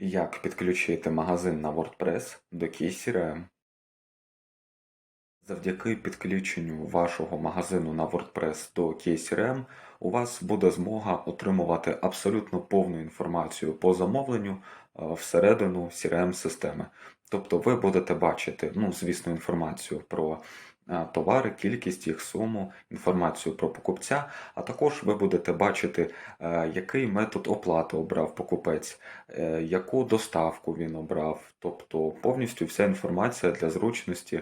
Як підключити магазин на WordPress до KeyCRM? Завдяки підключенню вашого магазину на WordPress до KeyCRM у вас буде змога отримувати абсолютно повну інформацію по замовленню е, всередину CRM-системи. Тобто ви будете бачити, ну, звісно, інформацію про товари, кількість їх суму, інформацію про покупця, а також ви будете бачити, е, який метод оплати обрав покупець, е, яку доставку він обрав. Тобто повністю вся інформація для зручності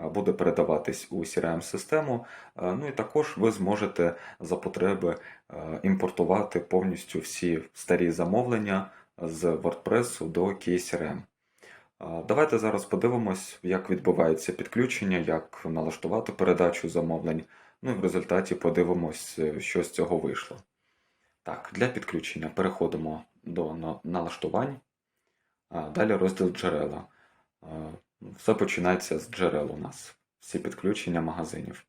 е, буде передаватись у CRM-систему. Е, Ну і також ви зможете за потреби е, імпортувати повністю всі старі замовлення з WordPress до KeyCRM. Давайте зараз подивимось, як відбувається підключення, як налаштувати передачу замовлень. Ну і в результаті подивимось, е, що з цього вийшло. Так, для підключення переходимо до налаштувань. Далі розділ джерела. Все починається з джерел у нас. Всі підключення магазинів.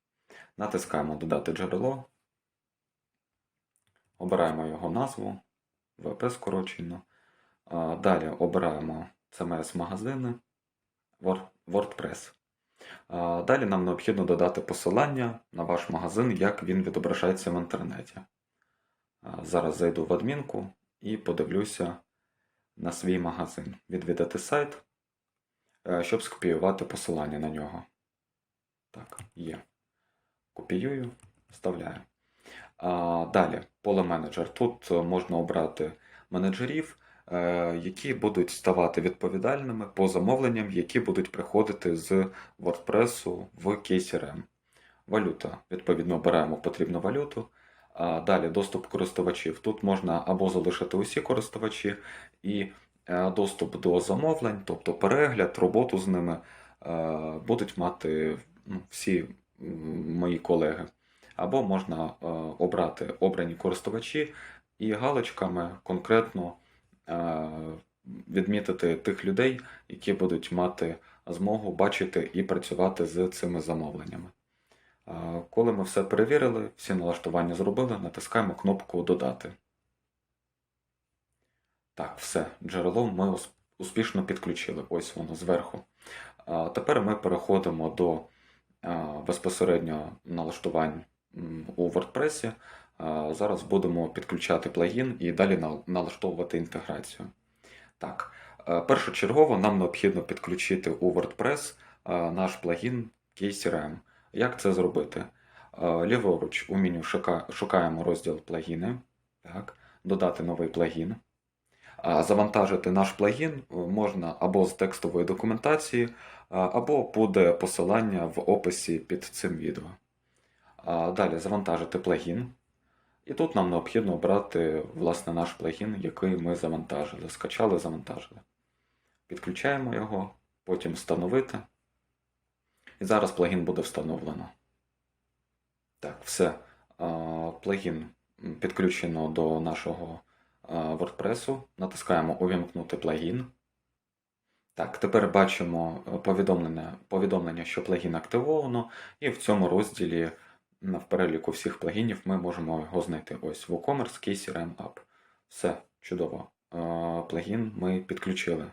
Натискаємо Додати джерело. Обираємо його назву, ВП скорочено. Далі обираємо CMS магазини, WordPress. Далі нам необхідно додати посилання на ваш магазин, як він відображається в інтернеті. Зараз зайду в адмінку і подивлюся на свій магазин. Відвідати сайт, е, щоб скопіювати посилання на нього. Так, є. Копіюю, вставляю. Далі, поле менеджер. Тут е, можна обрати менеджерів, які будуть ставати відповідальними по замовленням, які будуть приходити з WordPress в KCRM. Валюта. Відповідно, обираємо потрібну валюту. Далі доступ користувачів. Тут можна або залишити усі користувачі, і е, доступ до замовлень, тобто перегляд, роботу з ними е, будуть мати ну, всі мої колеги. Або можна е, обрати обрані користувачі і галочками конкретно е, відмітити тих людей, які будуть мати змогу бачити і працювати з цими замовленнями. Е, Коли ми все перевірили, всі налаштування зробили, натискаємо кнопку Додати. Так, все, джерело ми успішно підключили. Ось воно зверху. Тепер ми переходимо до безпосередньо налаштувань у WordPress. Зараз будемо підключати плагін і далі налаштовувати інтеграцію. Так, е, першочергово нам необхідно підключити у WordPress е, наш плагін KCRM. Як це зробити? Е, Ліворуч у меню шукаємо розділ плагіни. Так, додати новий плагін. Завантажити наш плагін можна або з текстової документації, або буде посилання в описі під цим відео. Далі завантажити плагін. І тут нам необхідно обрати власне наш плагін, який ми завантажили. Скачали, завантажили. Підключаємо його, потім встановити. І зараз плагін буде встановлено. Так, все. Плагін підключено до нашого WordPress. Натискаємо Увімкнути плагін. Так, тепер бачимо повідомлення, повідомлення, що плагін активовано, і в цьому розділі в переліку всіх плагінів ми можемо його знайти. Ось WooCommerce KCRM App. Все, чудово. Плагін ми підключили.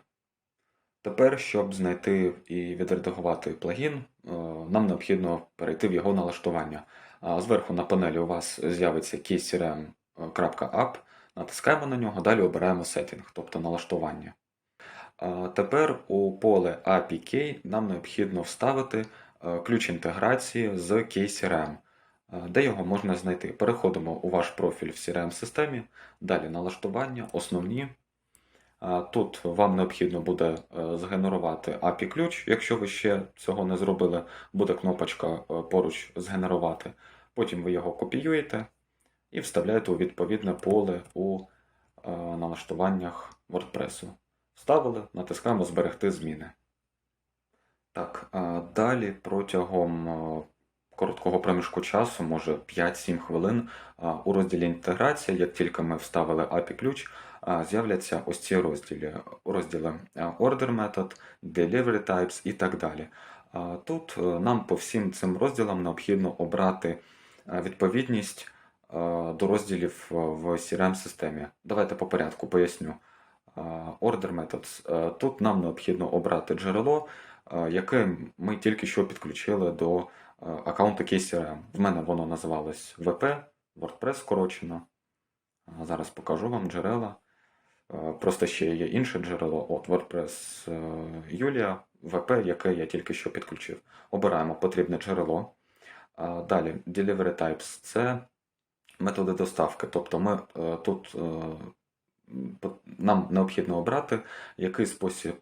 Тепер, щоб знайти і відредагувати плагін, е, нам необхідно перейти в його налаштування. Зверху на панелі у вас з'явиться keycrm.app, натискаємо на нього, далі обираємо Setting, тобто налаштування. Тепер у поле API нам необхідно вставити е, ключ інтеграції з KCRM. Е, Де його можна знайти? Переходимо у ваш профіль в CRM-системі, далі налаштування, основні. Тут вам необхідно буде е, згенерувати API-ключ, якщо ви ще цього не зробили, буде кнопочка е, поруч згенерувати. Потім ви його копіюєте і вставляєте у відповідне поле у е, налаштуваннях WordPress. Вставили, натискаємо Зберегти зміни. Так, далі протягом е, короткого проміжку часу, може 5-7 хвилин, у розділі інтеграція, як тільки ми вставили API-ключ, з'являться ось ці розділи, розділи Order Method, Delivery Types і так далі. Тут е, нам по всім цим розділам необхідно обрати е, відповідність е, до розділів в CRM-системі. Давайте по порядку поясню. Order Methods. Тут нам необхідно обрати джерело, яке ми тільки що підключили до е, аккаунту KCRM. В мене воно називалось VP, WordPress скорочено. Зараз покажу вам джерела. Е, Просто ще є інше джерело, от WordPress е, Julia, VP, яке я тільки що підключив. Обираємо потрібне джерело. Далі Delivery Types це методи доставки. Тобто ми е, тут е, нам необхідно обрати, який спосіб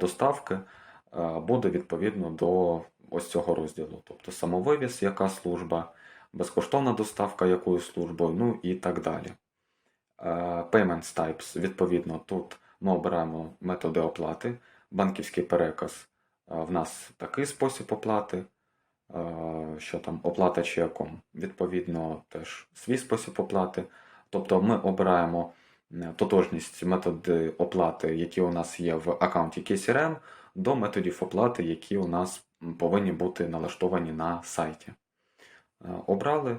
доставки е, буде відповідно до ось цього розділу. Тобто самовивіз, яка служба, безкоштовна доставка якою службою, ну і так далі. Е, Payments Types, відповідно, тут ми обираємо методи оплати. Банківський переказ е, в нас такий спосіб оплати. Е, Що там оплата чеком, відповідно, теж свій спосіб оплати. Тобто ми обираємо тотожність методи оплати, які у нас є в аккаунті KCRM, до методів оплати, які у нас повинні бути налаштовані на сайті. Е, Обрали.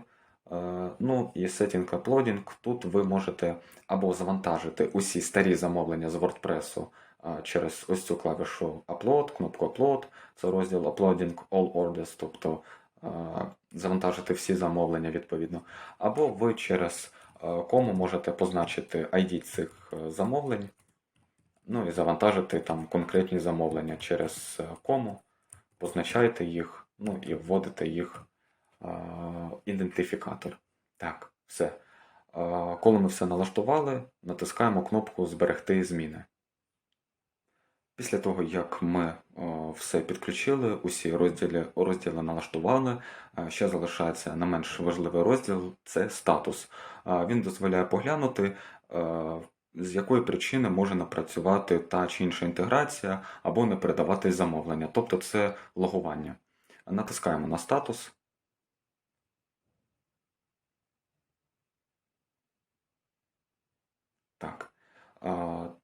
Е, Ну і Setting Uploading. Тут ви можете або завантажити усі старі замовлення з WordPress е, через ось цю клавішу Upload, кнопку Upload, це розділ Uploading All Orders, тобто завантажити всі замовлення відповідно. Або ви через кому можете позначити ID цих замовлень, ну і завантажити там конкретні замовлення через кому, позначаєте їх, ну і вводите їх е, ідентифікатор. Так, все. Е, Коли ми все налаштували, натискаємо кнопку Зберегти зміни. Після того, як ми о, все підключили, усі розділи, розділи налаштували, ще залишається не менш важливий розділ це статус. Він дозволяє поглянути, з якої причини може не працювати та чи інша інтеграція або не передавати замовлення. Тобто це логування. Натискаємо на статус. Так.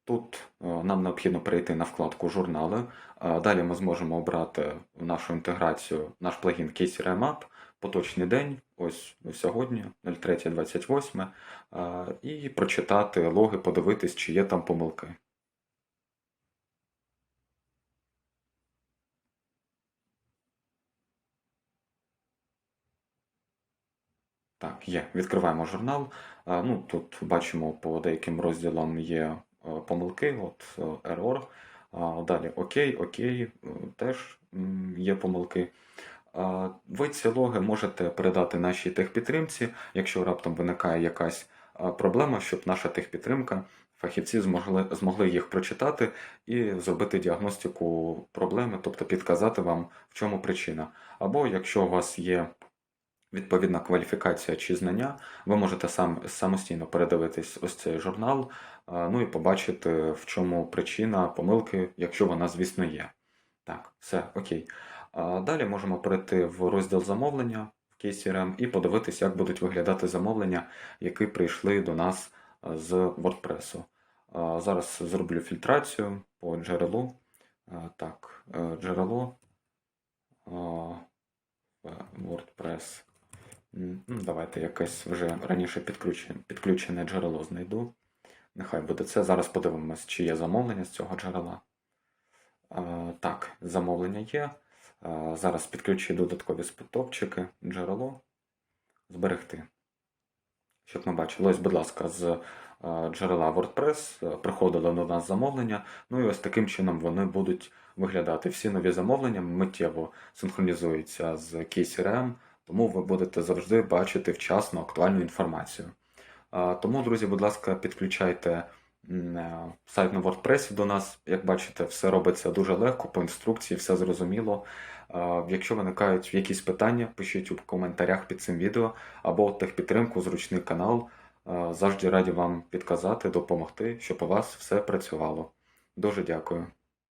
Тут е, нам необхідно перейти на вкладку журнали. Далі ми зможемо обрати нашу інтеграцію наш плагін KCRM App, поточний день, ось сьогодні, 03.28, і прочитати логи, подивитись, чи є там помилки. Так, є. Відкриваємо журнал. Ну, тут бачимо по деяким розділам є е, помилки, от е, error. Далі окей, окей, е, теж є помилки. Ви ці логи можете передати нашій техпідтримці, якщо раптом виникає якась проблема, щоб наша техпідтримка, фахівці змогли, змогли їх прочитати і зробити діагностику проблеми, тобто підказати вам, в чому причина. Або якщо у вас є відповідна кваліфікація чи знання, ви можете сам самостійно передивитись ось цей журнал, ну і побачити, в чому причина помилки, якщо вона, звісно, є. Так, все, окей. Далі можемо перейти в розділ замовлення в KCRM і подивитися, як будуть виглядати замовлення, які прийшли до нас з WordPress. Зараз зроблю фільтрацію по джерелу. Так, е, джерело. WordPress. Ну, Давайте якесь вже раніше підключене, підключене джерело знайду. Нехай буде це. Зараз подивимось, чи є замовлення з цього джерела. Так, замовлення є. Зараз підключу додаткові спитовчики, джерело, зберегти. Щоб ми бачили, ось, будь ласка, з е, джерела WordPress е, приходили до нас замовлення. Ну і ось таким чином вони будуть виглядати. Всі нові замовлення миттєво синхронізуються з KCRM, тому ви будете завжди бачити вчасно актуальну інформацію. Тому, друзі, будь ласка, підключайте сайт на WordPress до нас. Як бачите, все робиться дуже легко, по інструкції, все зрозуміло. Якщо виникають якісь питання, пишіть у коментарях під цим відео або техпідтримку, зручний канал. Завжди раді вам підказати, допомогти, щоб у вас все працювало. Дуже дякую.